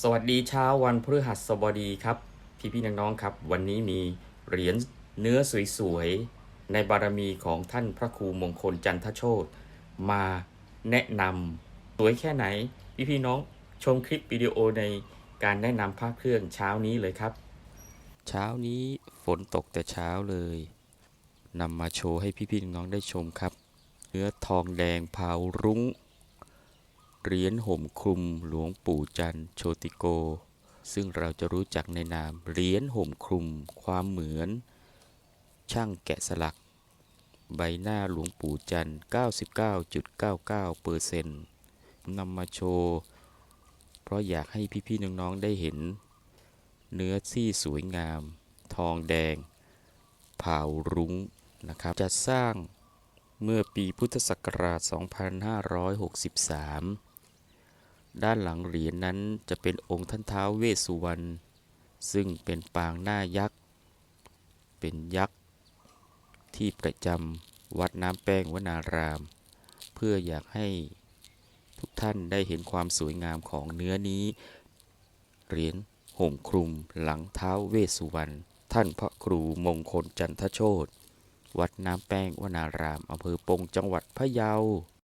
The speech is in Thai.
สวัสดีเช้าวันพฤหัสบดีครับ พี่พี่น้องๆครับ วันนี้มีเหรียญเนื้อสวยๆ ในบารมีของท่านพระครูมงคลจันทโชตมาแนะนำสวยแค่ไหน พี่พี่น้องชมคลิปวิดีโอในการแนะนำพระเครื่องเช้านี้เลยครับ เช้านี้ฝนตกแต่เช้าเลยนำมาโชว์ให้พี่พี่น้องๆได้ชมครับ เนื้อทองแดงเผารุ้ง เหรียญห่มคลุมหลวงปู่จันโชติโก ซึ่งเราจะรู้จักในนามเหรียญห่มคลุม ความเหมือน ช่างแกะสลัก ใบหน้าหลวงปู่จันทร์99.99เปอร์เซ็นต์นำมาโชว์ เพราะอยากให้พี่ ๆ น้อง ๆ ได้เห็น เนื้อที่สวยงาม ทองแดงเผารุ้งนะครับจะสร้างเมื่อปีพุทธศักราช 2563 ด้านหลังเหรียญนั้นจะเป็นองค์ท่านท้าวเวสสุวรรณซึ่งเป็นปางหน้ายักษ์ เป็นยักษ์ ที่ประจำวัดน้ำแป้งวนาราม เพื่ออยากให้ทุกท่านได้เห็นความสวยงามของเนื้อนี้ เหรียญห่มคลุมหลังเท้าเวสสุวรรณท่านพระครูมงคลจันทโชตวัดน้ำแป้งวนารามอำเภอปงจังหวัดพะเยา